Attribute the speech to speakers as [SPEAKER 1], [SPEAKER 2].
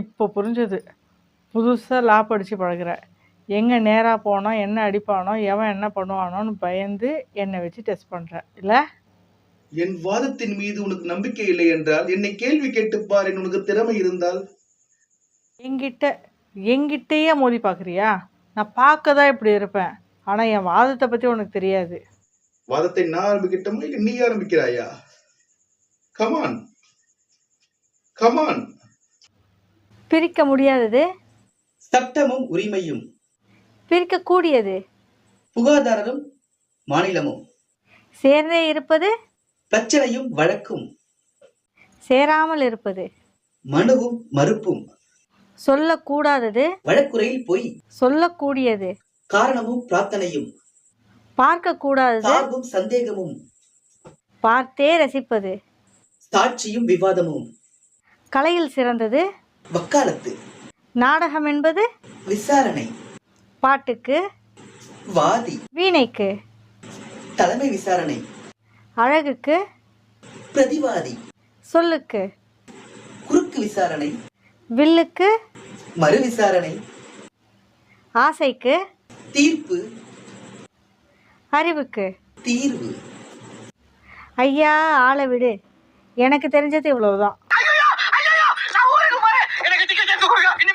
[SPEAKER 1] இப்போ புரிஞ்சது. புதுசாக லா படித்து பழகுற. எங்கே நேராக போனோம் என்ன அடிப்பானோ எவன் என்ன பண்ணுவானோன்னு பயந்து என்னை வச்சு டெஸ்ட் பண்ணுற இல்லை?
[SPEAKER 2] என் வாதத்தின் மீது உனக்கு நம்பிக்கை இல்லை என்றால் என்னை கேள்வி கேட்டுப் பார் என் உனக்கு திறமை இருந்தால்.
[SPEAKER 1] என்கிட்ட என்கிட்டயே மோதி பார்க்குறியா? நான் பார்க்க தான் இப்படி இருப்பேன். ஆனால் என் வாதத்தை பற்றி உனக்கு தெரியாது.
[SPEAKER 2] வாதத்தை நான் ஆரம்பிக்கட்டுமா இல்லை நீ ஆரம்பிக்கிறாயா? கமான் கமான்
[SPEAKER 1] பிரிக்க முடியாதது?
[SPEAKER 3] சட்டமும் உரிமையும்.
[SPEAKER 1] பிரிக்கக்கூடியது?
[SPEAKER 3] புகார்தாரரும் மாநிலமும்.
[SPEAKER 1] சேர்ந்தே இருப்பது?
[SPEAKER 3] பிரச்சனையும் வழக்கும்.
[SPEAKER 1] சேராமல் இருப்பது.
[SPEAKER 3] மனுவும் மறுப்பும்.
[SPEAKER 1] சொல்லக்கூடாதது.
[SPEAKER 3] வழக்குறையில் பொய்
[SPEAKER 1] சொல்லக்கூடியது.
[SPEAKER 3] காரணமும் பிரார்த்தனையும்.
[SPEAKER 1] பார்க்கக்கூடாதது.
[SPEAKER 3] சார்பும் சந்தேகமும்.
[SPEAKER 1] பார்த்தே ரசிப்பது.
[SPEAKER 3] சாட்சியும் விவாதமும்.
[SPEAKER 1] கலையில் சிறந்தது.
[SPEAKER 3] வக்காலத்து.
[SPEAKER 1] நாடகம் என்பது
[SPEAKER 3] விசாரணை.
[SPEAKER 1] பாட்டுக்கு.
[SPEAKER 3] வாதி.
[SPEAKER 1] வீணைக்கு.
[SPEAKER 3] தலைமை விசாரணை.
[SPEAKER 1] அழகுக்கு.
[SPEAKER 3] பிரதிவாதி.
[SPEAKER 1] சொல்லுக்கு.
[SPEAKER 3] குறுக்கு விசாரணை.
[SPEAKER 1] வில்லுக்கு.
[SPEAKER 3] மறு விசாரணை.
[SPEAKER 1] ஆசைக்கு.
[SPEAKER 3] தீர்ப்பு.
[SPEAKER 1] அறிவுக்கு.
[SPEAKER 3] தீர்வு.
[SPEAKER 1] ஐயா ஆளை விடு. எனக்கு தெரிஞ்சது இவ்வளவுதான். hurry up.